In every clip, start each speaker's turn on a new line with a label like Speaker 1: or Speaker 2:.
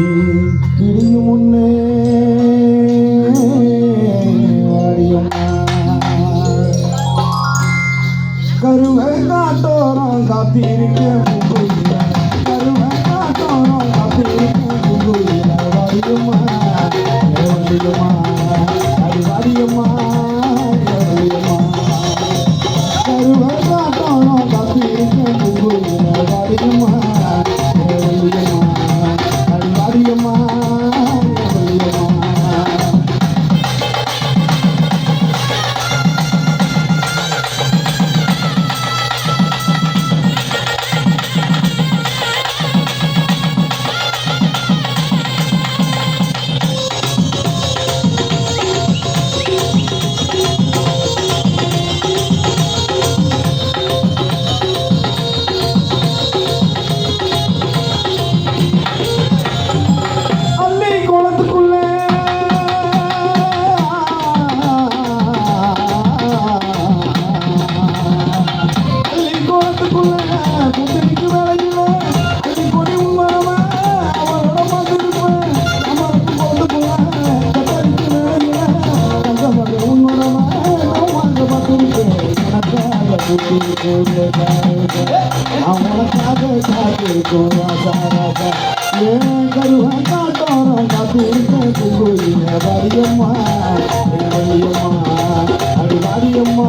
Speaker 1: இடியும் முன்னே கருவை காத்தோரம் காத்திருக்க வரியம்மா வரியம்மா அடி வரியம்மா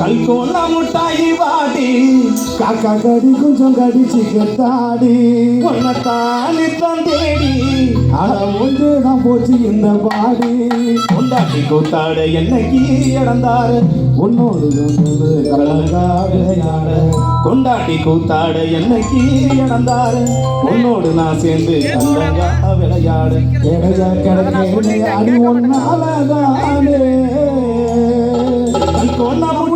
Speaker 1: கல்கோல முட்டாயி வாடி. காக்கா கடி கொஞ்சம் கடிச்சு தாடி உன்னை தாடி தான் தேடி அட ஒன்று தான் போச்சு இந்த பாடி. கொண்டாட்டி கூத்தாட என்னைக்கு இழந்தாரு? உன்னோடு விளையாட கொண்டாட்டி கூத்தாட என்னைக்கு இழந்தாரு? உன்னோடு நான் சேர்ந்து விளையாட. கிடைக்க அடி ஒன்னாலதானே. 我那不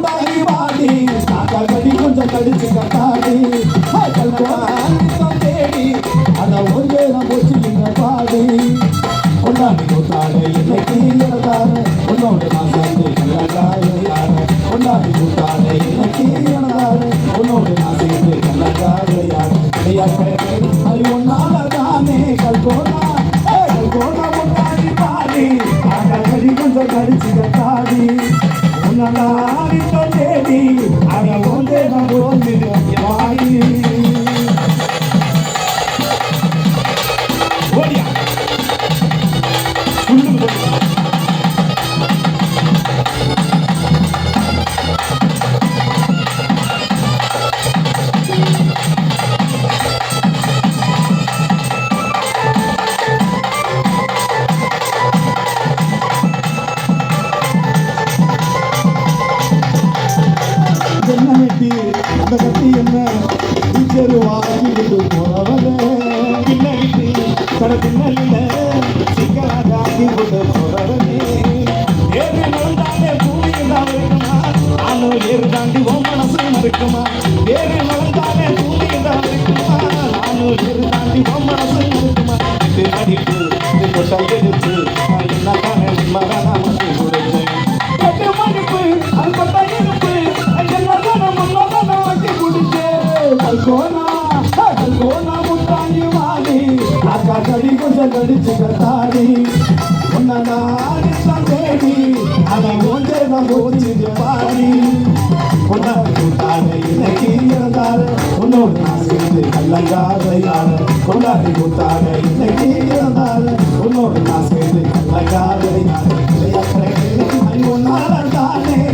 Speaker 1: என்ன? இஞ்சரு வாங்கிட்டு போறவளே பின்னலிட்டு கட பின்னலில சிக்கலாதாக்கி விட்டு போறவளே ஏறு நடந்தாலே பூமியில் தாண்டி ஓ மனசு இருக்குமா ஏறு நடந்தாலே பூமியில் இருக்குமா? ஆனோ ஏறு தாண்டி ஓ மனசு இருக்குமா இது அடிப்பு ஒன்றே நான் போச்சு பாடி கொண்டாடு கூட்டாரு இன்னைக்கு இருந்தாரு உன்னோடு நான் சேர்ந்து கல்லங்காத யாரு கொண்டாடி கூட்டாரு இன்னைக்கு இருந்தாரு உன்னோடு நான் சேர்ந்து கல்லங்காத யாரு ஒன்னாலே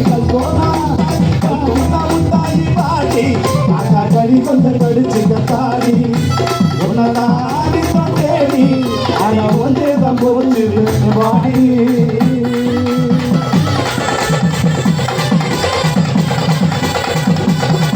Speaker 1: கல்கோனா கல்கோனா முட்டாயி பாடி அக்கா கடி கொஞ்சம் கடிச்சு கத்தாடி உன்னதாடி தேடி ஆனா ஒன்றே தான் போச்சு வாடி